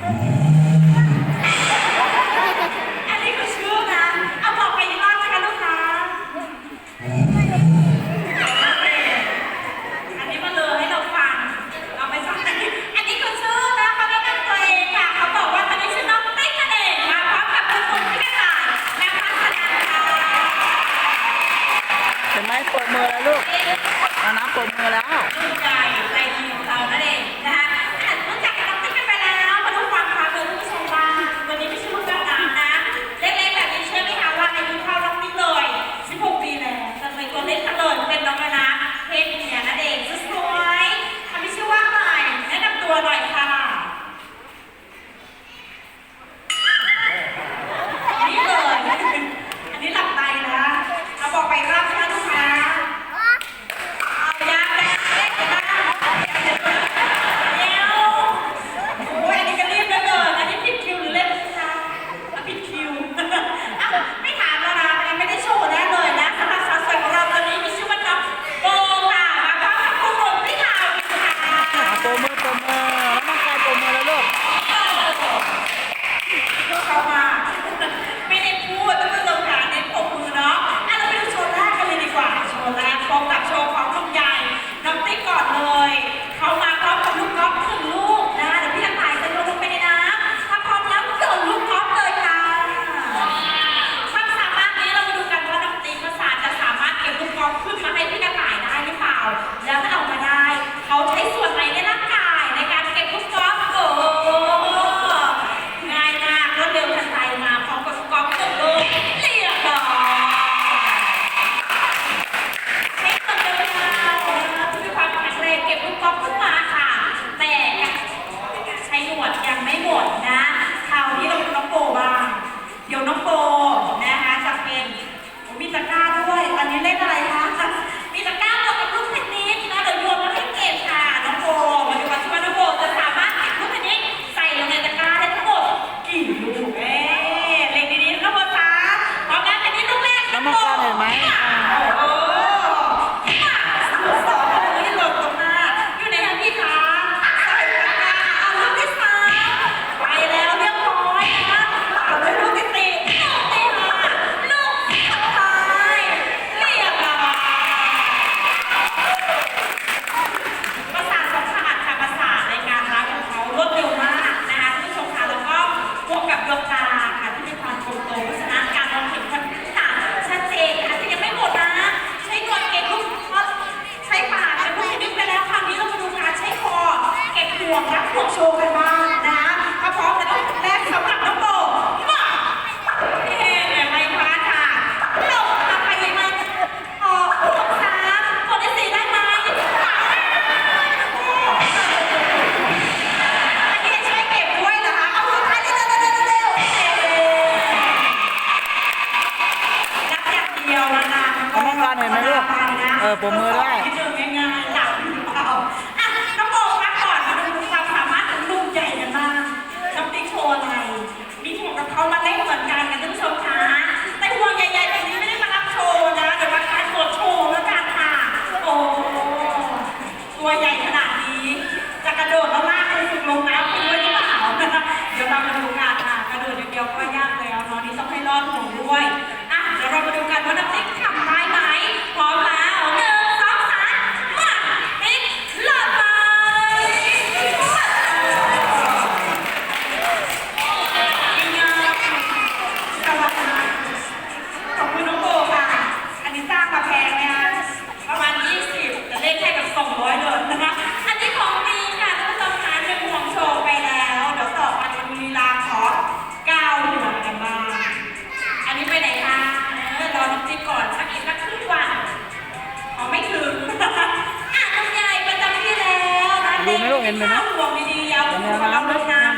อันนี้คือชื่อนะอาบอกไปอีกรอบนะคะลูกค้า อันนี้มาเลยให้เราฟัง เราไม่ทรบอันนี้อันนี้คือชื่อนะเขาไม่ตั้ตัวเองค่ะ เขาบอกว่า traditional ไม่เสน่ห์มาพร้อมกับคุณสุนทรกาและพัฒนาค่ะเห็นไหมปรบมือแล้วลูกเอาน้ำปรบมือแล้ว ของนักหัวโชว์กันบ้างนะถ้าพร้อมแล้วและสำหรับน้องโบเอะแต่ไม่พลาค่ะลงมาไปยังไออกสอามกได้สีได้มานี่ใช่เก็บด้วยนะคะอาวุธอะไรนักอย่างเดียวนานานักบ้านเห็นไหมลูกเออผมมือได้ รดดอย่เดียวก็ยากแล้วเนาะนี่ต้องให้รอดหนูด้วยอะเดี๋ยวเรามาดู เอ็นเลยนะเอ็นยาวนะ